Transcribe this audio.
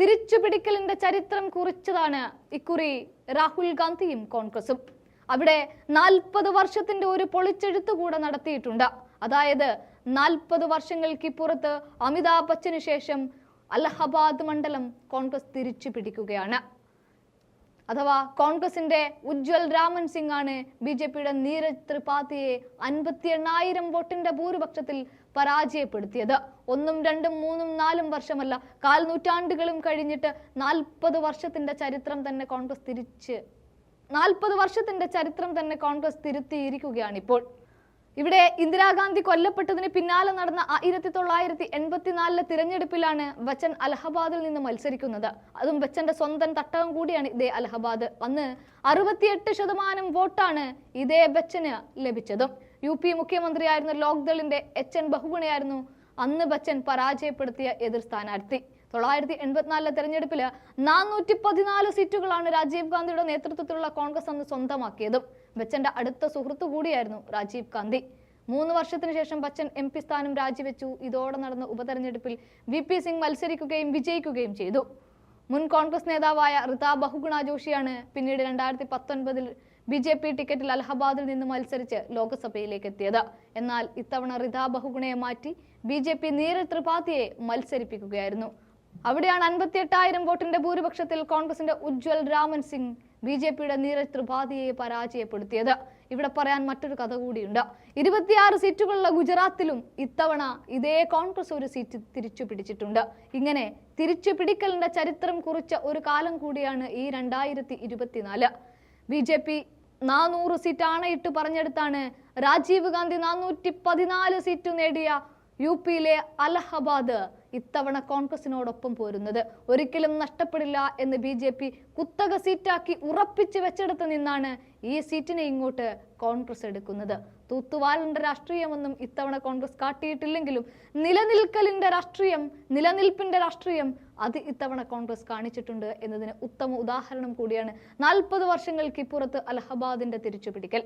തിരിച്ചുപിടിക്കലിന്റെ ചരിത്രം കുറിച്ചതാണ് ഇക്കുറി രാഹുൽ ഗാന്ധിയും കോൺഗ്രസും. അവിടെ നാൽപ്പത് വർഷത്തിന്റെ ഒരു പൊളിച്ചെഴുത്ത് കൂടെ നടത്തിയിട്ടുണ്ട്. അതായത് നാൽപ്പത് വർഷങ്ങൾക്കിപ്പുറത്ത് അമിതാഭ് ബച്ചന് ശേഷം അലഹബാദ് മണ്ഡലം കോൺഗ്രസ് തിരിച്ചു പിടിക്കുകയാണ് അഥവാ കോൺഗ്രസിന്റെ ഉജ്വൽ രാമൻ സിംഗ് ആണ് ബി ജെ പിയുടെ നീരജ് ത്രിപാഠിയെ അൻപത്തി എണ്ണായിരം വോട്ടിന്റെ ഭൂരിപക്ഷത്തിൽ പരാജയപ്പെടുത്തിയത്. ഒന്നും രണ്ടും മൂന്നും നാലും വർഷമല്ല കാൽ നൂറ്റാണ്ടുകളും കഴിഞ്ഞിട്ട് നാൽപ്പത് വർഷത്തിന്റെ ചരിത്രം തന്നെ കോൺഗ്രസ് തിരിച്ച് നാൽപ്പത് വർഷത്തിന്റെ ചരിത്രം തന്നെ കോൺഗ്രസ് തിരുത്തിയിരിക്കുകയാണ് ഇപ്പോൾ ഇവിടെ ഇന്ദിരാഗാന്ധി കൊല്ലപ്പെട്ടതിന് പിന്നാലെ നടന്ന ആയിരത്തി തൊള്ളായിരത്തി എൺപത്തിനാലിലെ തിരഞ്ഞെടുപ്പിലാണ് ബച്ചൻ അലഹബാദിൽ നിന്ന് മത്സരിക്കുന്നത്. അതും ബച്ചന്റെ സ്വന്തം തട്ടകം കൂടിയാണ് ഇതേ അലഹബാദ്. അന്ന് അറുപത്തിയെട്ട് ശതമാനം വോട്ടാണ് ഇതേ ബച്ചന് ലഭിച്ചതും. യു പി മുഖ്യമന്ത്രിയായിരുന്ന ലോക്ദളിന്റെ എച്ച് എൻ ബഹുഗുണയായിരുന്നു അന്ന് ബച്ചൻ പരാജയപ്പെടുത്തിയ എതിർ സ്ഥാനാർത്ഥി. തൊള്ളായിരത്തി എൺപത്തിനാലിലെ തെരഞ്ഞെടുപ്പിൽ നാനൂറ്റി പതിനാല് സീറ്റുകളാണ് രാജീവ് ഗാന്ധിയുടെ നേതൃത്വത്തിലുള്ള കോൺഗ്രസ് അന്ന് സ്വന്തമാക്കിയതും. ബച്ചന്റെ അടുത്ത സുഹൃത്തു കൂടിയായിരുന്നു രാജീവ് ഗാന്ധി. മൂന്ന് വർഷത്തിനു ശേഷം ബച്ചൻ എം പി സ്ഥാനം രാജിവെച്ചു. ഇതോടെ നടന്ന ഉപതെരഞ്ഞെടുപ്പിൽ വി പി സിംഗ് മത്സരിക്കുകയും വിജയിക്കുകയും ചെയ്തു. മുൻ കോൺഗ്രസ് നേതാവായ റിത ബഹുഗുണ ജോഷിയാണ് പിന്നീട് രണ്ടായിരത്തി പത്തൊൻപതിൽ ബി ജെ പി ടിക്കറ്റിൽ അലഹബാദിൽ നിന്ന് മത്സരിച്ച് ലോക്സഭയിലേക്ക് എത്തിയത്. എന്നാൽ ഇത്തവണ റിത ബഹുഗുണയെ മാറ്റി ബി ജെ പി നീരജ് ത്രിപാഠിയെ മത്സരിപ്പിക്കുകയായിരുന്നു. അവിടെയാണ് അൻപത്തി എട്ടായിരം വോട്ടിന്റെ ഭൂരിപക്ഷത്തിൽ കോൺഗ്രസിന്റെ ഉജ്ജ്വൽ രാമൻ സിംഗ് ബി ജെ പിയുടെ നീരജ് ത്രിപാഠിയെ പരാജയപ്പെടുത്തിയത്. ഇവിടെ പറയാൻ മറ്റൊരു കഥ കൂടിയുണ്ട്. ഇരുപത്തിയാറ് സീറ്റുകളുള്ള ഗുജറാത്തിലും ഇത്തവണ ഇതേ കോൺഗ്രസ് ഒരു സീറ്റ് തിരിച്ചു പിടിച്ചിട്ടുണ്ട്. ഇങ്ങനെ തിരിച്ചു പിടിക്കലിന്റെ ചരിത്രം കുറിച്ച ഒരു കാലം കൂടിയാണ് ഈ രണ്ടായിരത്തി ഇരുപത്തിനാല് ബി ജെ പി നാനൂറ് സീറ്റ് ആണയിട്ട് പറഞ്ഞെടുത്താണ് രാജീവ് ഗാന്ധി നാനൂറ്റി പതിനാല് സീറ്റ് നേടിയ യു പിയിലെ അലഹബാദ് ഇത്തവണ കോൺഗ്രസിനോടൊപ്പം പോരുന്നത്. ഒരിക്കലും നഷ്ടപ്പെടില്ല എന്ന് ബി ജെ പി കുത്തക സീറ്റാക്കി ഉറപ്പിച്ച് വെച്ചെടുത്ത് നിന്നാണ് ഈ സീറ്റിനെ ഇങ്ങോട്ട് കോൺഗ്രസ് എടുക്കുന്നത്. തൂത്തുവാലിന്റെ രാഷ്ട്രീയമൊന്നും ഇത്തവണ കോൺഗ്രസ് കാട്ടിയിട്ടില്ലെങ്കിലും നിലനിൽക്കലിന്റെ രാഷ്ട്രീയം നിലനിൽപ്പിന്റെ രാഷ്ട്രീയം അത് ഇത്തവണ കോൺഗ്രസ് കാണിച്ചിട്ടുണ്ട് എന്നതിന് ഉത്തമ ഉദാഹരണം കൂടിയാണ് നാൽപ്പത് വർഷങ്ങൾക്ക് ഇപ്പുറത്ത് അലഹബാദിന്റെ തിരിച്ചുപിടിക്കൽ.